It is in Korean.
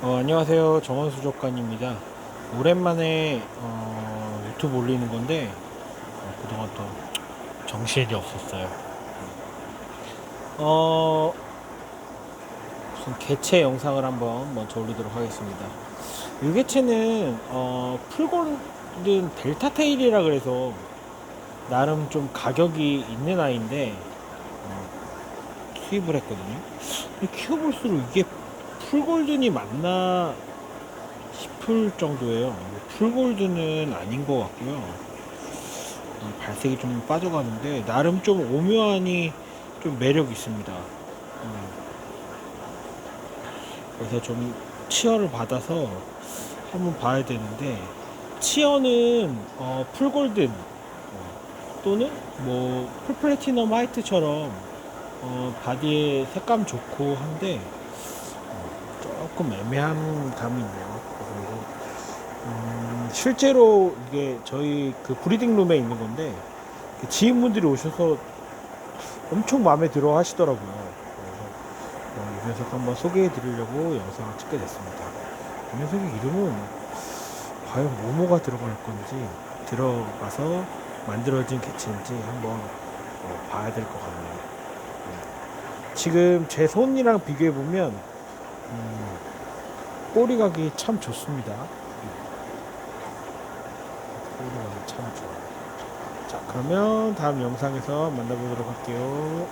어, 안녕하세요. 정원수 작가입니다. 오랜만에 어, 유튜브 올리는 건데 어, 그동안 또 정신이 없었어요. 어, 무슨 개체 영상을 한번 먼저 올리도록 하겠습니다. 이 개체는 어, 풀골든 델타 테일이라 그래서 나름 좀 가격이 있는 아이인데 어, 수입을 했거든요. 키워볼수록 이게 풀골든이 맞나 싶을 정도예요. 풀골든은 아닌 것 같고요. 어, 발색이 좀 빠져가는데 나름 좀 오묘하니 좀 매력 있습니다. 음. 그래서 좀 치어를 받아서 한번 봐야 되는데 치어는 어, 풀골든 어, 또는 뭐 풀플래티넘 화이트처럼 어, 바디에 색감 좋고 한데 조금 애매한 감이 있네요. 그리고 음, 실제로 이게 저희 그 브리딩 룸에 있는 건데 그 지인분들이 오셔서 엄청 마음에 들어 하시더라고요. 그래서 어, 이 녀석 한번 소개해 드리려고 영상을 찍게 됐습니다. 이 녀석의 이름은 과연 뭐뭐가 들어갈 건지 들어가서 만들어진 개체인지 한번 어, 봐야 될 것 같네요. 네. 지금 제 손이랑 비교해 보면 음, 꼬리각이 참 좋습니다. 꼬리각이 참 좋아요. 자, 그러면 다음 영상에서 만나보도록 할게요.